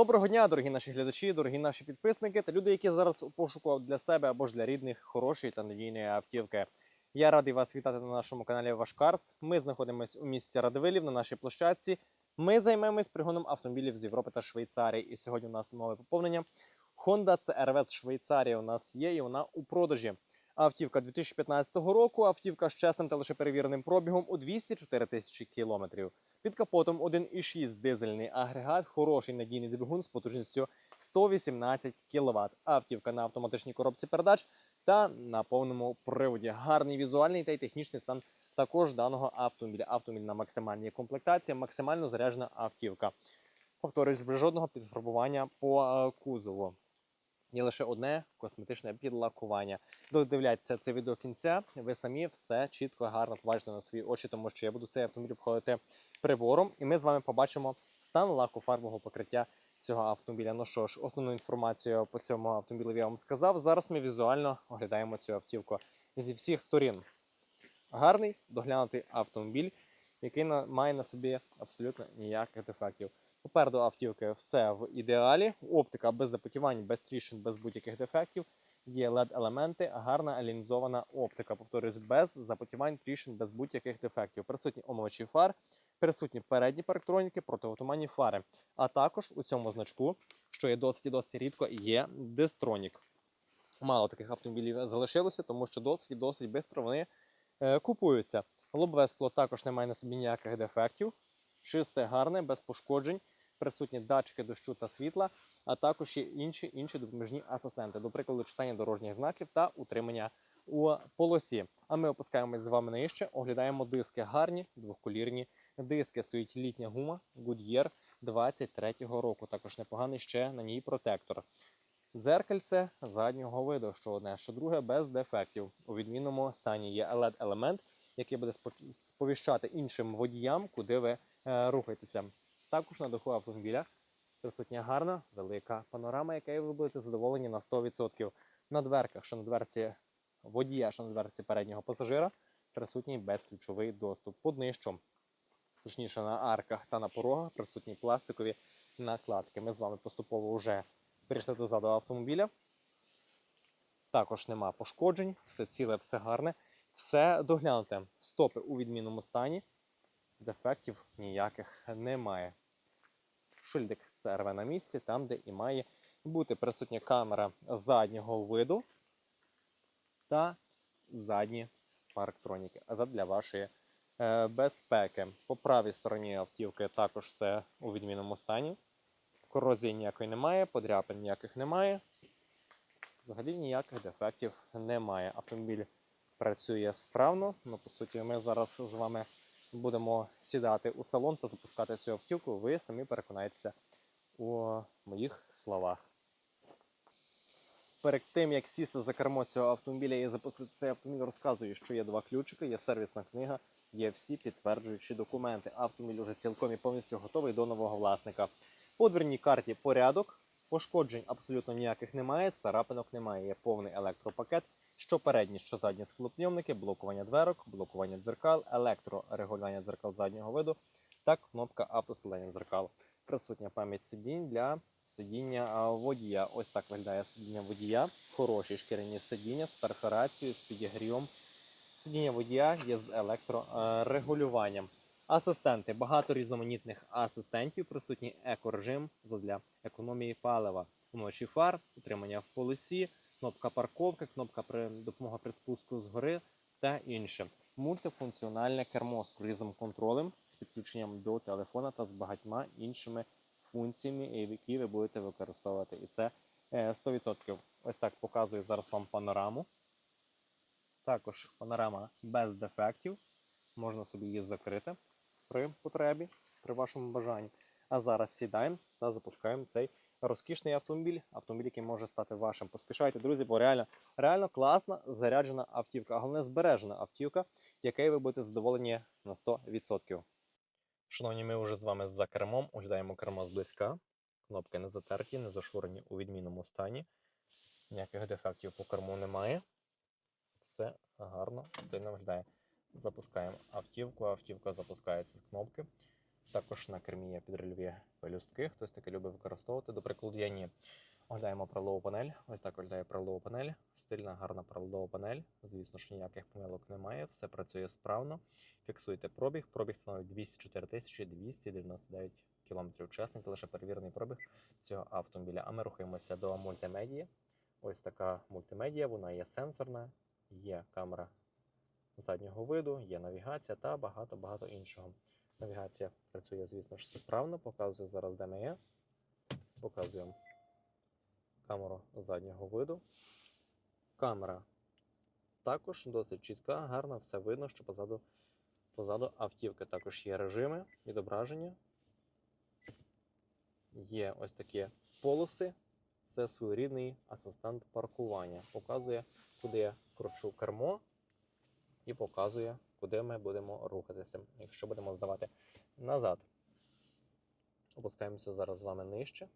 Доброго дня, дорогі наші глядачі, дорогі наші підписники та люди, які зараз у пошуку для себе або ж для рідних хорошої та надійної автівки. Я радий вас вітати на нашому каналі Ваш Карс. Ми знаходимося у місті Радивилів на нашій площадці. Ми займемось пригоном автомобілів з Європи та Швейцарії. І сьогодні у нас нове поповнення. Honda CRV з Швейцарії у нас є і вона у продажі. Автівка 2015 року, автівка з чесним та лише перевіреним пробігом у 204 тисячі кілометрів. Під капотом 1,6 дизельний агрегат, хороший надійний двигун з потужністю 118 кВт. Автівка на автоматичній коробці передач та на повному приводі. Гарний візуальний та й технічний стан також даного автомобіля. Автомобіль на максимальній комплектації, максимально заряджена автівка. Повторюсь, без жодного підфарбування по е, кузову. Є лише одне косметичне підлакування. Додивляйтеся це відео кінця. Ви самі все чітко, гарно побачите на свої очі, тому що я буду цей автомобіль обходити прибором, і ми з вами побачимо стан лаку фарбового покриття цього автомобіля. Ну що ж, основну інформацію по цьому автомобілю я вам сказав. Зараз ми візуально оглядаємо цю автівку зі всіх сторін. Гарний доглянутий автомобіль, який має на собі абсолютно ніяких дефектів. Попереду автівки все в ідеалі. Оптика без запотівань, без тріщин, без будь-яких дефектів. Є LED-елементи, гарна алінізована оптика. Повторюсь, без запотівань, тріщин, без будь-яких дефектів. Присутні омивачі фар, присутні передні парктроніки, протиотуманні фари. А також у цьому значку, що є досить і досить рідко, є дистронік. Мало таких автомобілів залишилося, тому що досить і досить швидко вони е, купуються. Лобове скло також не має на собі ніяких дефектів. Чисте, гарне, без пошкоджень. Присутні датчики дощу та світла, а також є інші інші допоміжні асистенти, до прикладу, читання дорожніх знаків та утримання у полосі. А ми опускаємось з вами нижче, оглядаємо диски гарні, двохколірні диски. Стоїть літня гума Goodyear 23-го року. Також непоганий ще на ній протектор. Дзеркальце заднього виду, що одне, що друге, без дефектів. У відмінному стані є LED-елемент, який буде сповіщати іншим водіям, куди ви е, рухаєтеся. Також на даху автомобіля присутня гарна велика панорама, якою ви будете задоволені на 100%. На дверках, що на дверці водія, що на дверці переднього пасажира, присутній безключовий доступ. По днищу, точніше на арках та на порогах, присутні пластикові накладки. Ми з вами поступово вже перейшли до заду автомобіля. Також нема пошкоджень, все ціле, все гарне, все доглянуте. Стопи у відмінному стані, дефектів ніяких немає. Шильдик CRV на місці, там, де і має бути присутня камера заднього виду та задні парктроніки. Для вашої е, безпеки. По правій стороні автівки також все у відмінному стані. Корозії ніякої немає, подряпин ніяких немає. Взагалі ніяких дефектів немає. Автомобіль працює справно. Ну, по суті, ми зараз з вами будемо сідати у салон та запускати цю автівку. Ви самі переконаєтеся у моїх словах. Перед тим як сісти за кермо цього автомобіля і запустити цей автомобіль, розказую, що є два ключики, є сервісна книга, є всі підтверджуючі документи. Автомобіль уже цілком і повністю готовий до нового власника. По дверній карті порядок, пошкоджень абсолютно ніяких немає, царапинок немає. Є повний електропакет, що передні, що задні склопньомники, блокування дверок, блокування дзеркал, електрорегулювання дзеркал заднього виду та кнопка автоскладання дзеркал. Присутня пам'ять сидінь для сидіння водія. Ось так виглядає сидіння водія. Хороші шкіряні сидіння з перфорацією, з підігрівом. Сидіння водія є з електрорегулюванням. Асистенти, багато різноманітних асистентів, присутній екорежим для економії палива, умивачі фар, утримання в полосі, кнопка парковки, кнопка при допомога при спуску згори та інше. Мультифункціональне кермо з круїзом контролем, з підключенням до телефона та з багатьма іншими функціями, які ви будете використовувати. І це е, 100%. Ось так показую зараз вам панораму. Також панорама без дефектів. Можна собі її закрити при потребі, при вашому бажанні. А зараз сідаємо та запускаємо цей розкішний автомобіль. Автомобіль, який може стати вашим. Поспішайте, друзі, бо реально, реально класна заряджена автівка, а головне збережена автівка, якою ви будете задоволені на 100%. Шановні, ми вже з вами за кермом оглядаємо кермо зблизька. Кнопки не затерті, не зашурені у відмінному стані. Ніяких дефектів по керму немає. Все гарно, стильно виглядає. Запускаємо автівку, автівка запускається з кнопки. Також на кермі є підрильові пелюстки. Хтось таки любить використовувати. До прикладу, я ні. Оглядаємо приладову панель. Ось так виглядає приладова панель. Стильна, гарна приладова панель. Звісно, що ніяких помилок немає. Все працює справно. Фіксуйте пробіг. Пробіг становить 204 тисячі 299 кілометрів. Чесний, лише перевірений пробіг цього автомобіля. А ми рухаємося до мультимедії. Ось така мультимедія. Вона є сенсорна, є камера заднього виду, є навігація та багато-багато іншого. Навігація працює, звісно ж, справно. Показує зараз, де ми є. Показуємо камеру заднього виду. Камера також досить чітка, гарна, все видно, що позаду, позаду автівки також є режими відображення. Є ось такі полоси. Це своєрідний асистент паркування. Показує, куди я кручу кермо, і показує, куди ми будемо рухатися, якщо будемо здавати назад. Опускаємося зараз з вами нижче.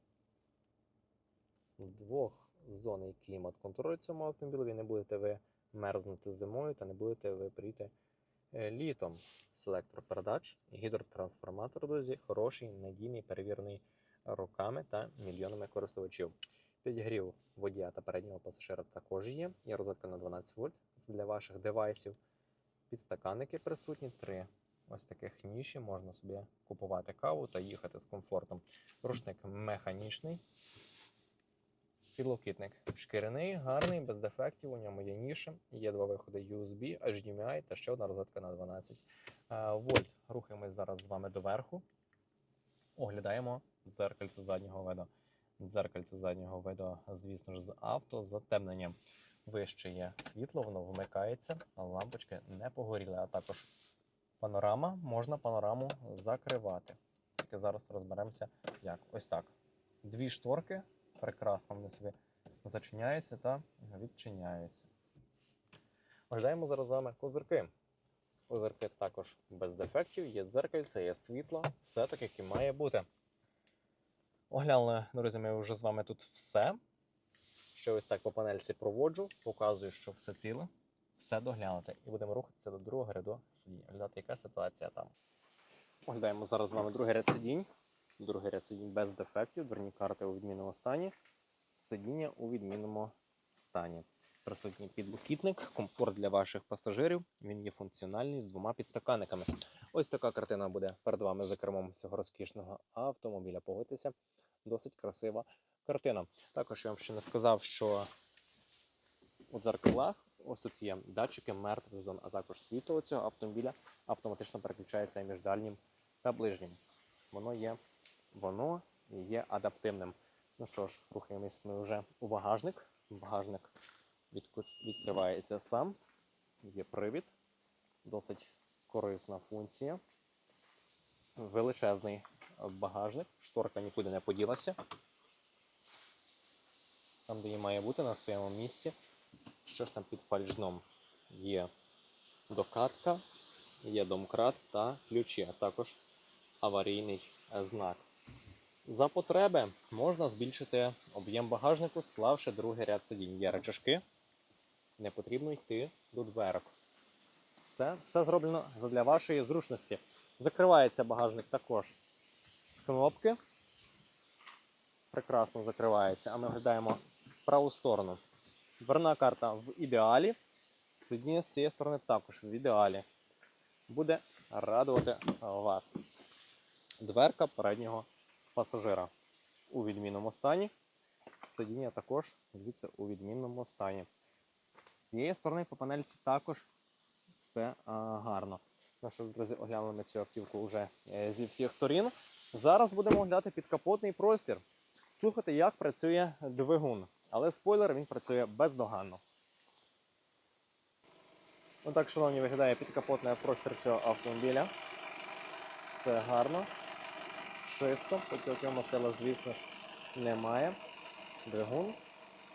Двохзонний клімат контролю цьому автомобілеві. Не будете ви мерзнути зимою та не будете ви прийти е, літом. Селектор передач, гідротрансформатор, друзі, хороший, надійний, перевірений роками та мільйонами користувачів. Підігрів водія та переднього пасажира також є. Є розетка на 12 вольт для ваших девайсів. Підстаканники присутні, три ось таких ніші. Можна собі купувати каву та їхати з комфортом. Рушник механічний. Підлокітник шкіряний, гарний, без дефектів. У ньому є ніші, є два виходи USB, HDMI та ще одна розетка на 12 е, вольт. Рухаємось зараз з вами доверху. Оглядаємо дзеркальце заднього виду. Дзеркальце заднього виду, звісно ж, з авто, затемненням. Вище є світло, воно вмикається, а лампочки не погоріли. А також панорама, можна панораму закривати. Тільки зараз розберемося, як. Ось так. Дві шторки, прекрасно вони собі зачиняються та відчиняються. Оглядаємо зараз з вами козирки. Козирки також без дефектів, є дзеркальце, є світло, все так, як і має бути. Оглянули, друзі, ми вже з вами тут все. Що ось так по панельці проводжу, показую, що все ціле, все доглянути. І будемо рухатися до другого ряду сидінь. Оглядати, яка ситуація там. Оглядаємо зараз з вами другий ряд сидінь. Другий ряд сидінь без дефектів, дверні карти у відмінному стані, сидіння у відмінному стані. Присутній підлокітник, комфорт для ваших пасажирів. Він є функціональний з двома підстаканниками. Ось така картина буде перед вами за кермом цього розкішного автомобіля. Погодьтеся, досить красива картина. Також я вам ще не сказав, що у дзеркалах ось тут є датчики мертвих зон, а також світло цього автомобіля автоматично переключається між дальнім та ближнім. Воно є, воно є адаптивним. Ну що ж, рухаємось ми вже у багажник. Багажник відкривається сам. Є привід, досить корисна функція. Величезний багажник, шторка нікуди не поділася. Там, де її має бути на своєму місці. Що ж там під фальшном? Є докатка, є домкрат та ключі, а також аварійний е, знак. За потреби можна збільшити об'єм багажнику, склавши другий ряд сидінь. Є речашки, не потрібно йти до дверок. Все, все зроблено для вашої зручності. Закривається багажник також з кнопки. Прекрасно закривається. А ми оглядаємо праву сторону. Дверна карта в ідеалі. Сидіння з цієї сторони також в ідеалі. Буде радувати вас. Дверка переднього пасажира у відмінному стані. Сидіння також звідси у відмінному стані. З цієї сторони по панельці також все а, гарно. Ну що ж, друзі, оглянули ми цю автівку вже е, зі всіх сторін. Зараз будемо оглядати підкапотний простір. Слухати, як працює двигун. Але спойлер, він працює бездоганно. Отак, шановні, виглядає підкапотний простір цього автомобіля. Все гарно, чисто, потім масила, звісно ж, немає. Двигун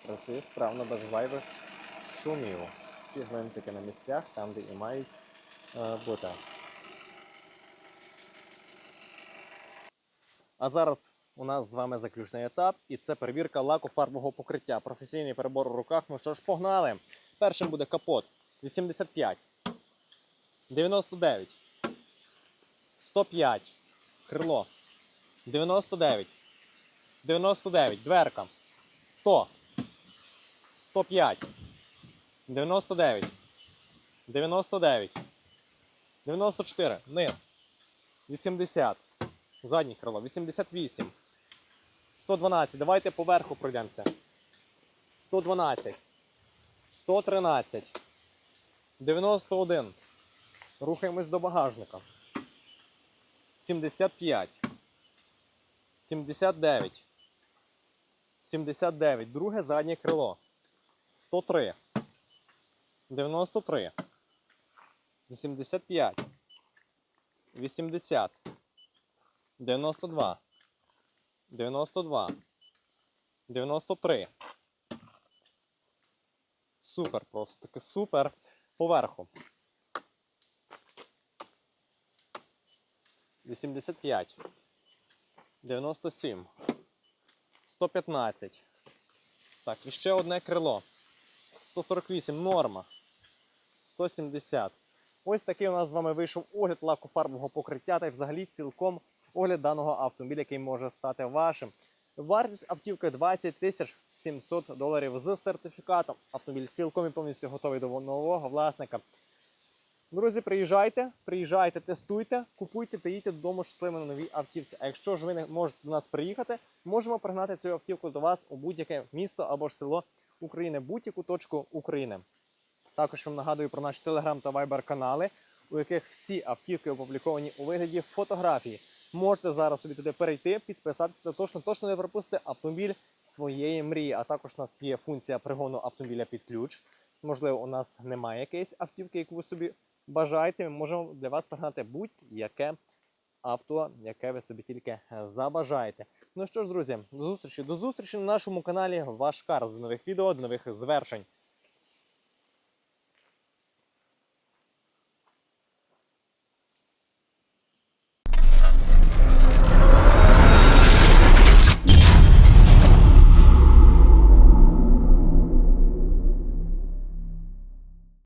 працює справно без зайвих шумів. Всі гвинтики на місцях, там, де і мають е, бути. А зараз у нас з вами заключний етап, і це перевірка лакофарбового покриття. Професійний перебор у руках. Ну що ж, погнали. Першим буде капот 85, 99, 105, крило. 99. 99. Дверка. 100. 105. 99. 99. 94. Низ. 80. Заднє крило. 88. 112. Давайте поверху пройдемося. 112. 113. 91. Рухаємось до багажника. 75. 79. 79. Друге заднє крило. 103. 93. 85. 80. 92. 92. 93. Супер, просто таки супер. Поверху. 85. 97. 115. Так, і ще одне крило. 148. Норма. 170. Ось такий у нас з вами вийшов огляд лакофарбового покриття та й взагалі цілком огляд даного автомобіля, який може стати вашим. Вартість автівки 20 тисяч 700 доларів з сертифікатом. Автомобіль цілком і повністю готовий до нового власника. Друзі, приїжджайте, приїжджайте, тестуйте, купуйте та їдьте додому щасливими на новій автівці. А якщо ж ви не можете до нас приїхати, можемо пригнати цю автівку до вас у будь-яке місто або ж село України, будь-яку точку України. Також вам нагадую про наші телеграм та вайбер канали, у яких всі автівки опубліковані у вигляді фотографії. Можете зараз собі туди перейти, підписатися та точно точно не пропустити автомобіль своєї мрії. А також у нас є функція пригону автомобіля під ключ. Можливо, у нас немає якоїсь автівки, яку ви собі бажаєте. Ми можемо для вас пригнати будь-яке авто, яке ви собі тільки е, забажаєте. Ну що ж, друзі, до зустрічі. До зустрічі на нашому каналі Ваш Кар з нових відео, до нових звершень.